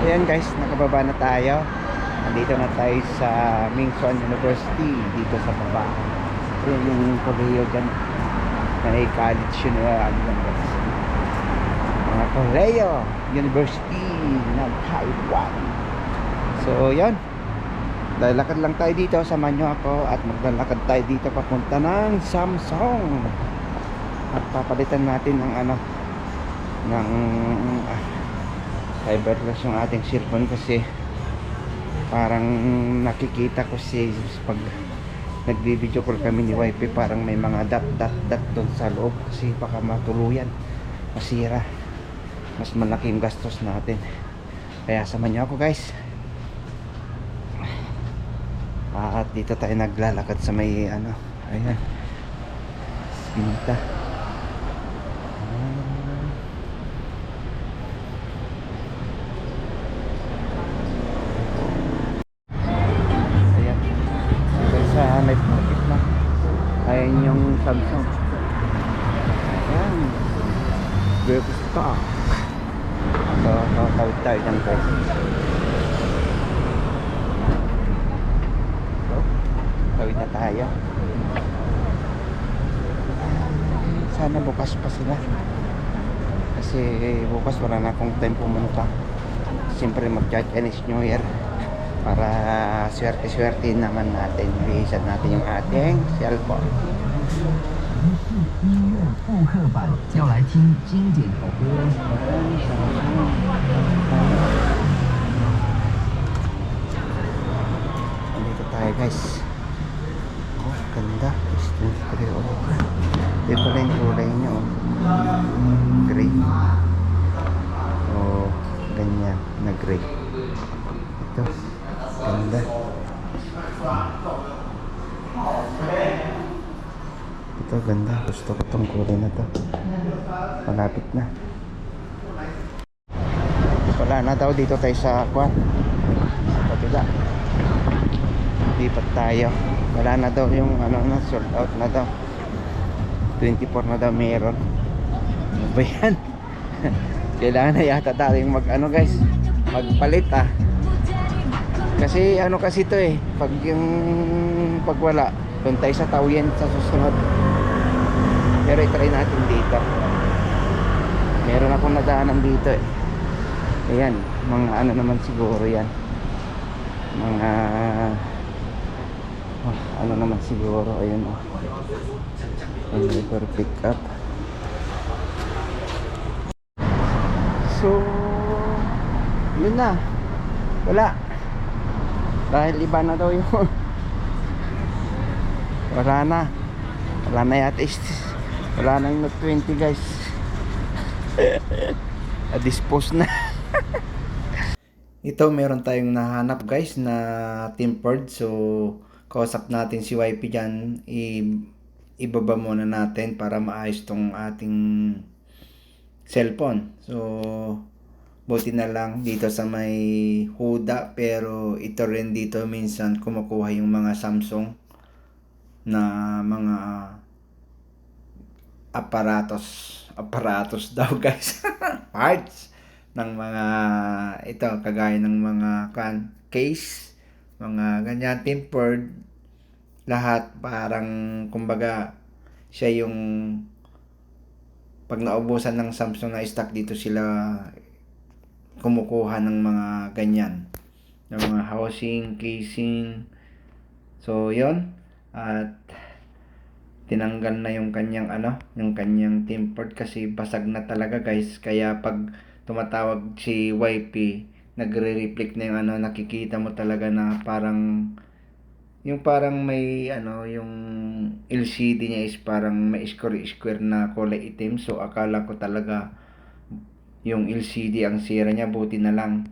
Ayan guys, nakababa na tayo. Nandito na tayo sa Mingsuan University dito sa baba. Ayan yung koleyo dyan. May college yun na ano lang guys. Mga koleyo University ng Taiwan. So yan. Lalakad lang tayo dito. Samahan nyo ako at maglalakad tayo dito papunta ng Samsung. At papalitan natin ng ano ng ah, fiberglass yung ating cellphone kasi parang nakikita ko si pag nagbibideo call kami ni wifi parang may mga dot dot dot doon sa loob kasi baka matuluyan masira. Mas malaking gastos natin. Kaya samahan niyo ako guys. At dito tayo naglalakad sa may ano ayan pinta Ayan. Dito sa night market na. Ayan yung Samsung. Ayan. Very stock. So, kakawit tayo dyan guys. So, kawit na tayo Sana bukas pa sila. Kasi bukas wala na akong time pumunta. Siyempre mag-Chinese New Year para swerte-swerte naman natin bilisan natin yung ating cellphone 复刻版要来听经典好歌。 Andito tayo guys oh ganda Siyempre, oh. ito pala yung kulay niya oh. gray. Oh ganyan na gray. Ito ganda. Ito ganda. Gusto ko tong kulay na to. Malapit na. Wala na daw dito tayo sa kwan kabila. Lipat tayo. Wala na daw yung ano na sold out na daw 24 na daw meron. Ano ba yan? Kailangan na yata tayong mag ano guys magpalit ah. Kasi ano kasi to eh pag yung pag wala doon tayo sa Taoyen sa susunod. Pero itry natin dito. Meron akong nadaanan dito eh. Ayan mga ano naman siguro yan. Mga oh, ano naman siguro ayun oh ayun for pick up. So yun na. Wala. Dahil iba na daw yung wala na. Wala na yata. Wala nang Note 20 guys. Na-dispose na. Ito meron tayong nahanap guys na tempered so kausap natin si YP dyan. I ibaba muna natin para maayos tong ating cellphone. So buti na lang dito sa may Huda pero ito rin dito minsan kumukuha yung mga Samsung na mga aparatos. Aparatos daw guys. Parts ng mga ito kagaya ng mga kan case mga ganyan tempered lahat parang kumbaga siya yung pag naubusan ng Samsung na stock dito sila kumukuha ng mga ganyan. Ng mga housing casing. So yon at tinanggal na yung kanyang ano yung kanyang tempered kasi basag na talaga guys. Kaya pag tumatawag si YP nagre-reflect na yung ano nakikita mo talaga na parang yung parang may ano yung LCD niya is parang may square square na kulay itim. So akala ko talaga yung LCD ang sira niya buti na lang.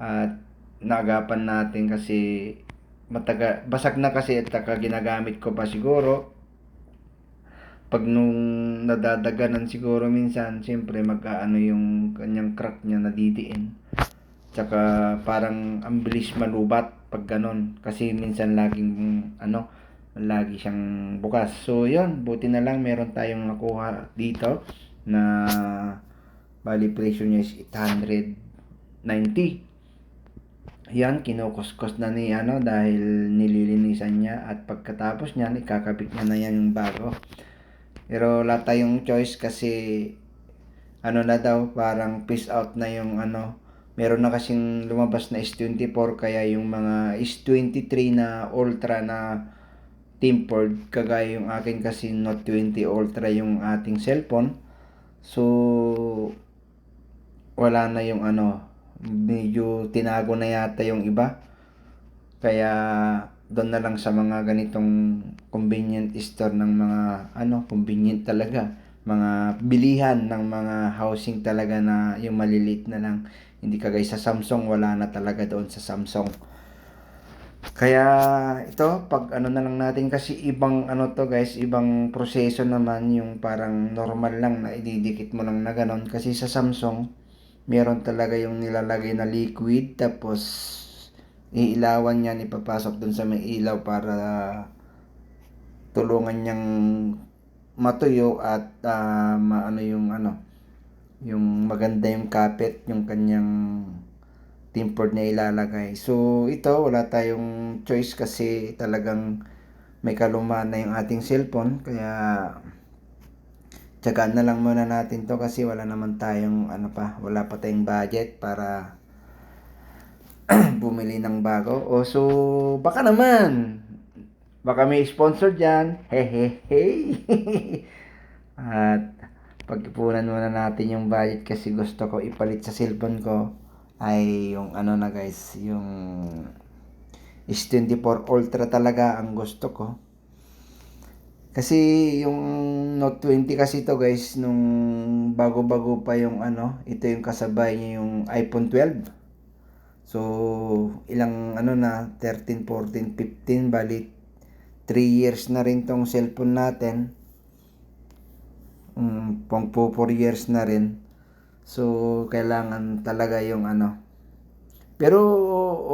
At naagapan natin kasi mataga basag na kasi at saka ginagamit ko pa siguro. Pag nung nadadaganan siguro minsan siyempre mag-ano yung kanyang crack niya nadidiin tsaka parang ang bilis malubat pag ganon kasi minsan laging ano lagi siyang bukas. So yun. Buti na lang meron tayong nakuha dito na bali presyo niya is 890 yan, kinukuskus na ni ano dahil nililinisan niya at pagkatapos niya, ikakabit niya na yan yung bago. Pero wala tayong choice kasi ano na daw, parang peace out na yung ano, meron na kasing lumabas na S24 kaya yung mga S23 na Ultra na tempered kagaya yung akin kasi Note 20 Ultra yung ating cellphone. So wala na yung ano, medyo tinago na yata yung iba. Kaya doon na lang sa mga ganitong convenient store ng mga ano, convenient talaga. Mga bilihan ng mga housing talaga na yung maliliit na lang. Hindi kagaya sa Samsung, wala na talaga doon sa Samsung. Kaya ito, pag ano na lang natin kasi ibang ano to guys, ibang proseso naman yung parang normal lang na ididikit mo lang na ganon. Kasi sa Samsung, meron talaga yung nilalagay na liquid tapos iilawan yan, ipapasok dun sa may ilaw para tulungan niyang matuyo at ah, maano yung ano yung maganda yung kapit yung kanyang tempered na ilalagay. So, ito, wala tayong choice kasi talagang may kalumaan na yung ating cellphone. Kaya, tsagaan na lang muna natin to kasi wala naman tayong, ano pa, wala pa tayong budget para bumili ng bago. O, so, baka naman, baka may sponsor dyan. Hehehe. At, pag-ipunan muna natin yung budget kasi gusto ko ipalit sa cellphone ko ay yung ano na guys, yung S24 Ultra talaga ang gusto ko. Kasi yung Note 20 kasi to guys, nung bago-bago pa yung ano, ito yung kasabay niya yung iPhone 12. So, ilang ano na, 13, 14, 15, bali 3 years na rin tong cellphone natin. Um, pang 4 years na rin. So, kailangan talaga yung ano. Pero,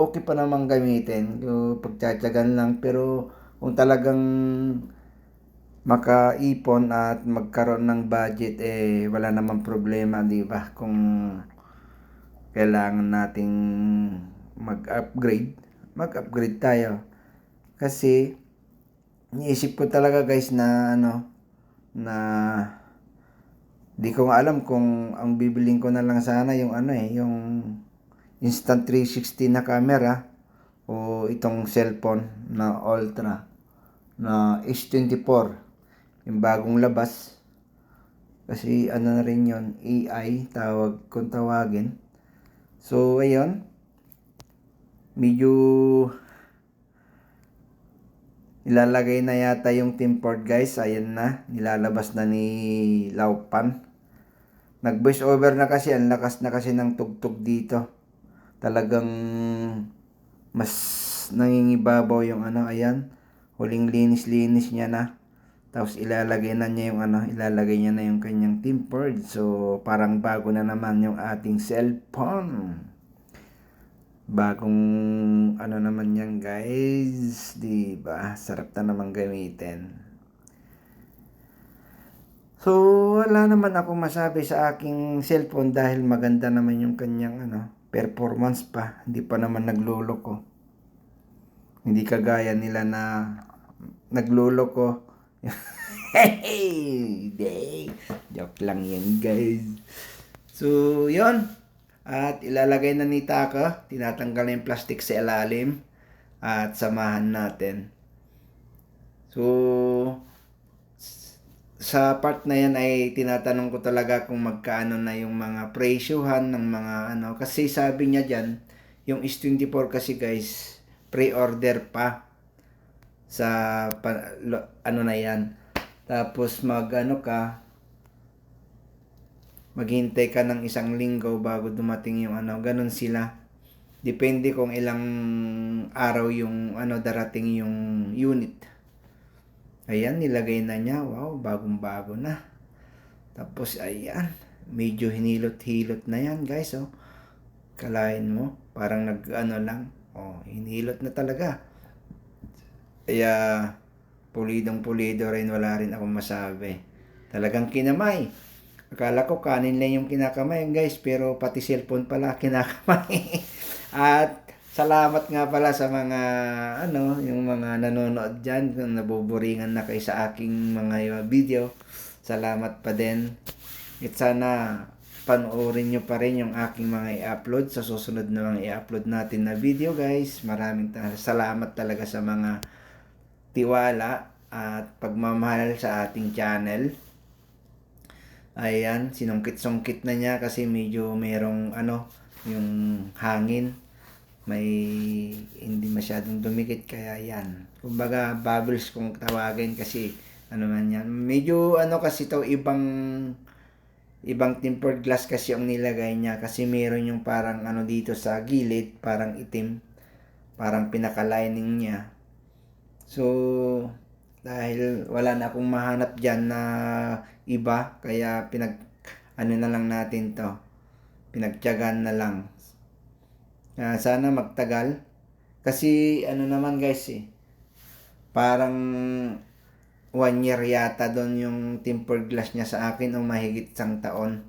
okay pa namang gamitin. Pagtsatsagan lang. Pero, kung talagang makaipon at magkaroon ng budget, eh, wala namang problema, di ba? Kung kailangan nating mag-upgrade, mag-upgrade tayo. Kasi, iniisip ko talaga guys na ano, na Di ko nga alam kung ang bibiling ko na lang sana yung ano eh, yung instant 360 na camera o itong cellphone na Ultra na S24 yung bagong labas kasi ano na rin yun AI tawag kung tawagin so ayun medyo Ilalagay na yata yung tempered guys. Ayan na. Nilalabas na ni Laupan. Nag voice over na kasi. Ang lakas na kasi ng tugtog dito. Talagang mas nangingibabaw yung ano. Ayan. Huling linis-linis niya na. Tapos ilalagay na niya yung ano. Ilalagay niya na yung kanyang tempered. So parang bago na naman yung ating cellphone bagong ano naman yan guys di ba sarap na naman gamitin so wala naman ako masabi sa aking cellphone dahil maganda naman yung kanyang ano performance pa. Hindi pa naman nagluloko hindi kagaya nila na nagluloko hey day joke lang yan guys. So yon at ilalagay na ni Taka, tinatanggal na yung plastic sa ilalim. At samahan natin. So, sa part na yan ay tinatanong ko talaga kung magkaano na yung mga presyohan ng mga ano. Kasi sabi niya dyan, yung S24 kasi guys, pre-order pa sa pa, lo, ano na yan. Tapos mag ano ka, maghintay ka ng isang linggo bago dumating yung ano, ganun sila. Depende kung ilang araw yung ano darating yung unit. Ayan, nilagay na niya. Wow, bagong-bago na. Tapos ayan, medyo hinilot-hilot na yan, guys, oh. Kalain mo, parang nag ano lang. Oh, hinilot na talaga. Kaya pulidong pulido rin wala rin ako masabi. Talagang kinamay. Akala ko kanin lang yung kinakamay guys, pero pati cellphone pala kinakamay. At salamat nga pala sa mga ano, yung mga nanonood diyan kung nabuburingan na kayo sa aking mga video. Salamat pa din. At sana panoorin nyo pa rin yung aking mga i-upload sa susunod na mga i-upload natin na video guys. Maraming ta- salamat talaga sa mga tiwala at pagmamahal sa ating channel. Ayan, sinungkit-sungkit na niya kasi medyo merong ano, yung hangin. May hindi masyadong dumikit kaya yan. Kumbaga bubbles kung tawagin kasi ano man yan. Medyo ano kasi to ibang ibang tempered glass kasi ang nilagay niya kasi meron yung parang ano dito sa gilid, parang itim. Parang pinaka-lining niya. So, dahil wala na akong mahanap dyan na iba, kaya pinag, ano na lang natin to, pinagtyagan na lang. Ah, sana magtagal. Kasi, ano naman guys eh, parang one year yata doon yung tempered glass niya sa akin o mahigit isang taon.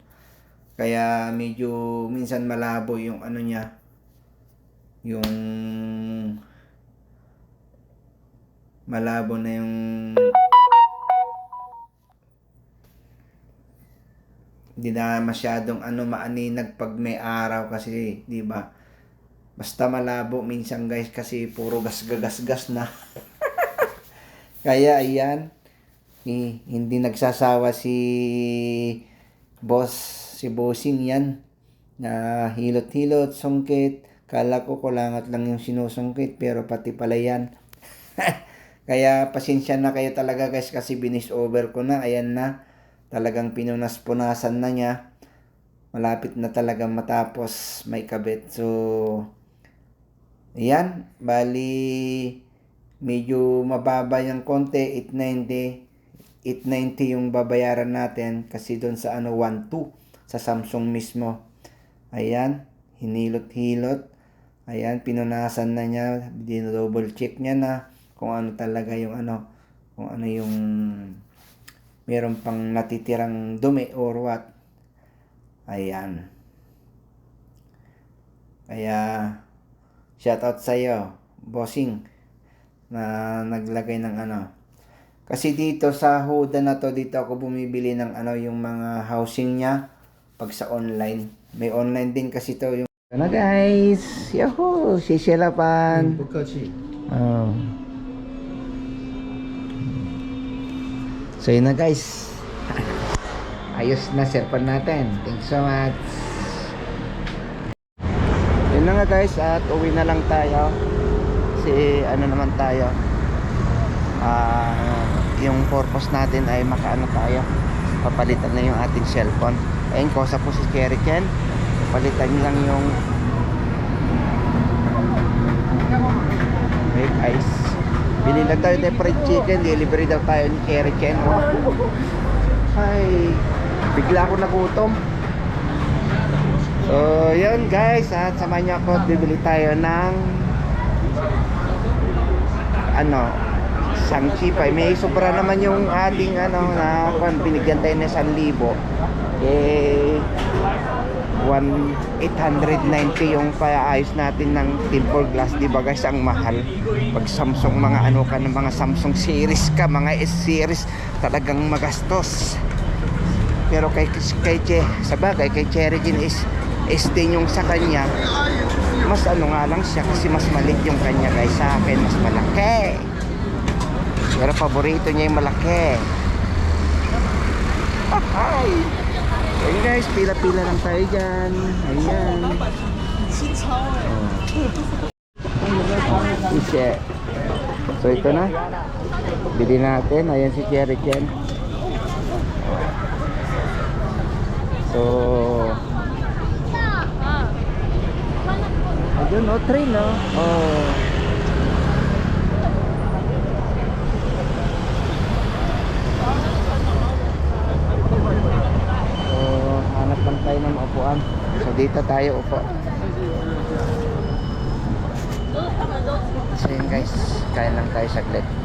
Kaya medyo minsan malabo yung ano niya, yung malabo na yung hindi na masyadong ano maaninag pag may araw kasi, di ba? Basta malabo minsan guys kasi puro gas-gas-gas na. Kaya ayan, eh, hindi nagsasawa si boss, si bossing yan na hilot-hilot, sungkit. Kala ko kulangat lang yung sinusungkit pero pati pala yan. Kaya pasensya na kayo talaga guys kasi binis over ko na. Ayan na. Talagang pinunas-punasan na niya. Malapit na talaga matapos may kabit. So, ayan. Bali, medyo mababa yung konti. 890. 890 yung babayaran natin kasi doon sa ano 12 sa Samsung mismo. Ayan, hinilot-hilot. Ayan, pinunasan na niya, double check niya na kung ano talaga yung ano, kung ano yung meron pang natitirang dumi or what. Ayan. Kaya, Shoutout sa iyo, bossing na naglagay ng ano. Kasi dito sa Huda na to, dito ako bumibili ng ano yung mga housing niya pag sa online. May online din kasi to yung ano guys, yahoo, si Shelapan. Oh. So yun na guys. Ayos na serpan natin. Thanks so much. Yun na nga guys at uwi na lang tayo. Kasi ano naman tayo. Ah, yung purpose natin ay makaano tayo. Papalitan na yung ating cellphone. Ayun, kosa po si Cherry Chen. Palitan lang yung Make ice. Bili lang tayo ng fried chicken. Delivery daw tayo ni Cherry Chen. Oh. Ay, bigla ako nagutom. So, yun guys. At samahan niyo ako at bibili tayo ng ano, sangchipay. May sobra naman yung ating ano na kung binigyan tayo ng 1,000. Eh, 1 890 yung paayos natin ng tempered glass di ba guys ang mahal pag Samsung mga ano ka ng mga Samsung series ka mga S series talagang magastos pero kay kay Che sa bagay kay Cherry Jean is din yung sa kanya mas ano nga lang siya kasi mas maliit yung kanya guys sa akin mas malaki pero paborito niya yung malaki Ay! Ayun guys, pila-pila lang tayo dyan. Ayan. Oh. So ito na. Bili natin. Ayan si Cherry Chen. So, ayun o, train o. Oh. So, hanap lang tayo ng upuan. So, dito tayo upo. So, yun guys, kain lang tayo saglit.